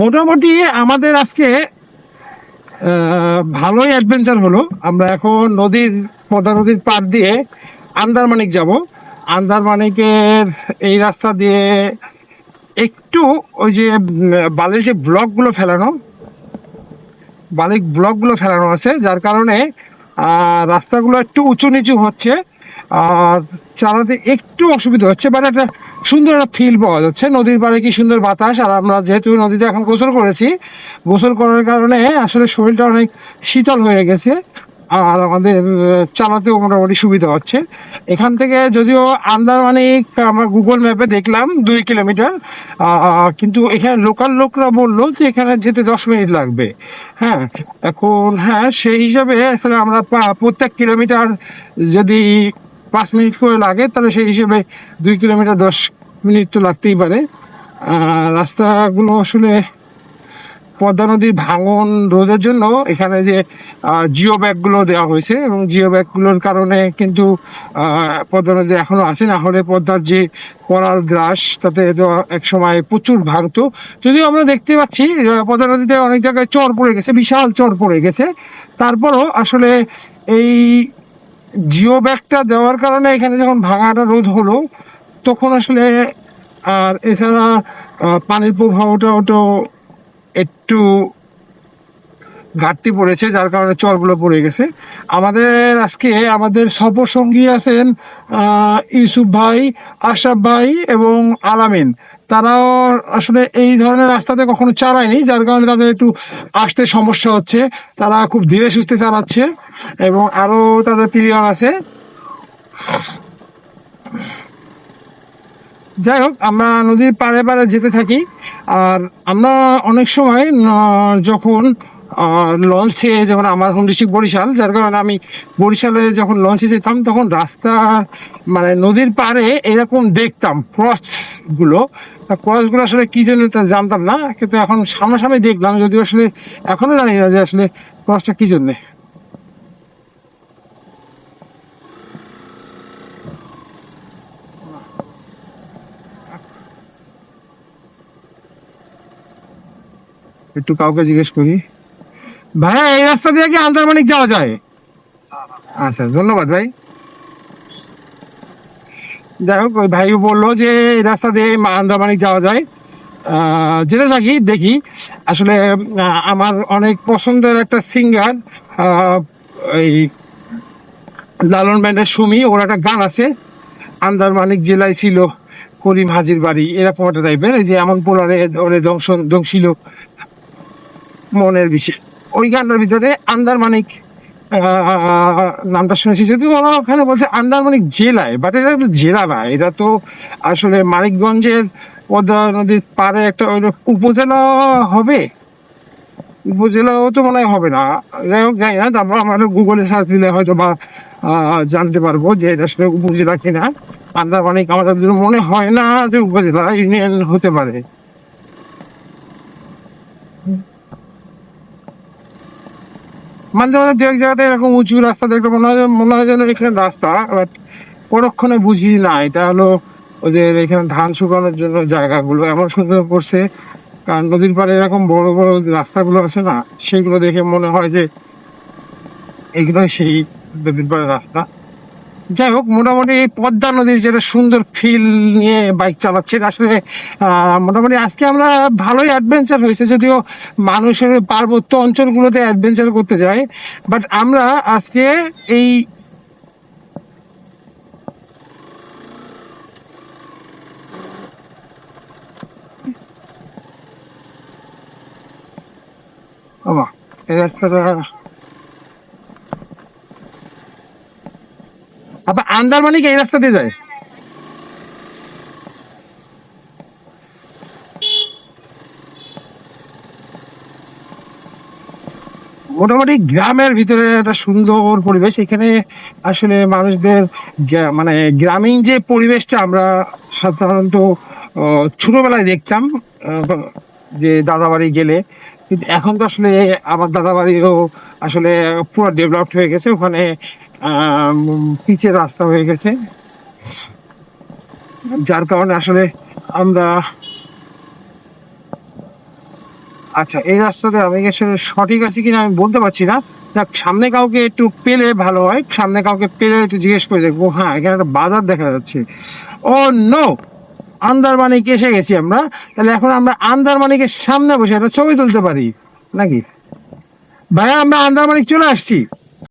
মোটামুটি আমাদের আজকে ভালোই অ্যাডভেঞ্চার হলো। আমরা এখন নদীর, পদ্মা নদীর পার দিয়ে আন্দারমানিক যাব। আন্দারমানিকের এই রাস্তা দিয়ে একটু ওই যে বালির যে ব্লকগুলো ফেলানো, বালির ব্লকগুলো ফেলানো আছে, যার কারণে রাস্তাগুলো একটু উঁচু নিচু হচ্ছে, আর চালাতে একটু অসুবিধা হচ্ছে বাট একটা সুন্দর একটা ফিল পাওয়া যাচ্ছে। নদীর পাড়ে কি সুন্দর বাতাস? আর আমরা যেহেতু নদীতে এখন গোসল করেছি, গোসল করার কারণে আসলে শরীরটা অনেক শীতল হয়ে গেছে। আর আমাদের চালাতেও মোটামুটি সুবিধা হচ্ছে। এখান থেকে যদিও আন্দারমানিক আমরা গুগল ম্যাপে দেখলাম দুই কিলোমিটার। কিন্তু এখানে লোকাল লোকরা বলল যে এখানে যেতে দশ মিনিট লাগবে। হ্যাঁ এখন হ্যাঁ সেই হিসাবে আসলে আমরা প্রত্যেক কিলোমিটার যদি পাঁচ মিনিট করে লাগে, তাহলে সেই হিসেবে দুই কিলোমিটার দশ মিনিট তো লাগতেই পারে। রাস্তাগুলো আসলে পদ্মা নদীর ভাঙন রোধের জন্য এখানে যে জিও ব্যাগগুলো দেওয়া হয়েছে এবং জিও ব্যাগগুলোর কারণে কিন্তু পদ্মা নদী এখনও আছে। না হলে পদ্মার যে করাল গ্রাস, তাতে এক সময় প্রচুর ভাঙতো যদিও আমরা দেখতে পাচ্ছি পদ্মা নদীতে অনেক জায়গায় চর পড়ে গেছে, বিশাল চর পড়ে গেছে। তারপরও আসলে এই জিও ব্যাগটা দেওয়ার কারণে এখানে যখন ভাঙাটা রোধ হলো তখন আসলে, আর এছাড়া পানির প্রবাহটাও তো একটু ঘাটতি পড়েছে, যার কারণে চরগুলো পড়ে গেছে। আমাদের আজকে আমাদের সফর সঙ্গী আছেন ইউসুফ ভাই, আশরাফ ভাই এবং আলামিন। তারাও আসলে এই ধরনের রাস্তাতে কখনো চালায়নি, যার কারণে তাদের একটু আসতে সমস্যা হচ্ছে। তারা খুব ধীরে সুস্থে চালাচ্ছে এবং আরও তাদের প্রিয় আছে। যাই হোক, আমরা নদীর পাড়ে পাড়ে যেতে থাকি। আর আমরা অনেক সময় যখন লঞ্চে যখন আমার হোম ডিস্ট্রিক্ট বরিশাল, যার কারণে আমি বরিশালে যখন লঞ্চে যেতাম, তখন রাস্তা মানে নদীর পাড়ে এরকম দেখতাম ক্রসগুলো ক্রসগুলো আসলে কি জন্য তা জানতাম না, কিন্তু এখন সামনাসামনি দেখলাম, যদিও আসলে এখনও জানি না যে আসলে ক্রসটা কি জন্যে। একটু কাউকে জিজ্ঞেস করি। ভাইয়া, এই রাস্তা দিয়ে কি আন্দারমানিক যাওয়া যায়? আচ্ছা ধন্যবাদ ভাই। যাই হোক ভাই বলল যে রাস্তা দিয়ে আন্দারমানিক যাওয়া যায়। যেতে থাকি, দেখি। আসলে আমার অনেক পছন্দের একটা সিঙ্গার এই লালন ব্যান্ডের সুমি, ওর একটা গান আছে। আন্দারমানিক জেলায় ছিল করিম হাজির বাড়ি, এরকম একটা টাইপের যে এমন পোলারে ওরে দংশন দংশিল মনের বিষয়। ওই গানটার ভিতরে আন্দারমানিক নামটা শুনেছি। যদিও ওরা ওখানে বলছে আন্দারমানিক জেলায় বাট এটা তো জেলা না। এটা তো আসলে মানিকগঞ্জের পদ্মা নদীর পারে একটা ওই উপজেলা হবে। উপজেলাও তো মনে হয় হবে না। যাই হোক যাই না। তারপর আমাদের গুগলে সার্চ দিলে হয়তো বা জানতে পারব যে এটা আসলে উপজেলা কিনা। আন্দারমানিক আমাদের মনে হয় না যে উপজেলা, ইউনিয়ন হতে পারে। মাঝে মাঝে দু এক জায়গাতে এরকম উঁচু রাস্তা দেখলে মনে হয় মনে হয় যেন এখানে রাস্তা বাট পরক্ষণে বুঝি না, এটা হলো ওদের এখানে ধান শুকানোর জন্য জায়গাগুলো এমন সুন্দর করছে। কারণ নদীর পাড়ে এরকম বড় বড় রাস্তাগুলো আছে না, সেগুলো দেখে মনে হয় যে এগুলো সেই নদীর পাড়ের রাস্তা। যাই হোক মোটামুটি পদ্মা নদীর যেটা সুন্দর ফিল নিয়ে বাইক চালাচ্ছে আসলে মোটামুটি আজকে আমরা ভালোই অ্যাডভেঞ্চার হয়েছে যদিও মানুষের পার্বত্য অঞ্চলগুলোতে অ্যাডভেঞ্চার করতে যায় বাট আমরা আজকে এই বাবা, এই রাস্তাটা আবার আন্দারমানিক এই রাস্তা দিয়ে যায়। মোটামুটি গ্রামের ভিতরে একটা সুন্দর পরিবেশ। এখানে আসলে মানুষদের মানে গ্রামীণ যে পরিবেশটা আমরা সাধারণত ছোটবেলায় দেখতাম যে দাদা বাড়ি গেলে। কিন্তু এখন তো আসলে আমার দাদা বাড়িও আসলে পুরো ডেভেলপড হয়ে গেছে। ওখানে পিচের রাস্তা হয়ে গেছে। যার কারণে আসলে আমরা আচ্ছা এই রাস্তাতে আমি আসলে সঠিক আছে কিনা আমি বলতে পারছি না। যাক, সামনে কাউকে একটু পেলে ভালো হয়। সামনে কাউকে পেলে একটু জিজ্ঞেস করে দেখব। হ্যাঁ এখানে একটা বাজার দেখা যাচ্ছে। ও নো আন্দারমানিক এসে গেছি আমরা। তাহলে এখন আমরা আন্দারমানিকের সামনে বসে একটা ছবি তুলতে পারি। নাকি? ভাইয়া আমরা আন্দারমানিক চলে আসছি।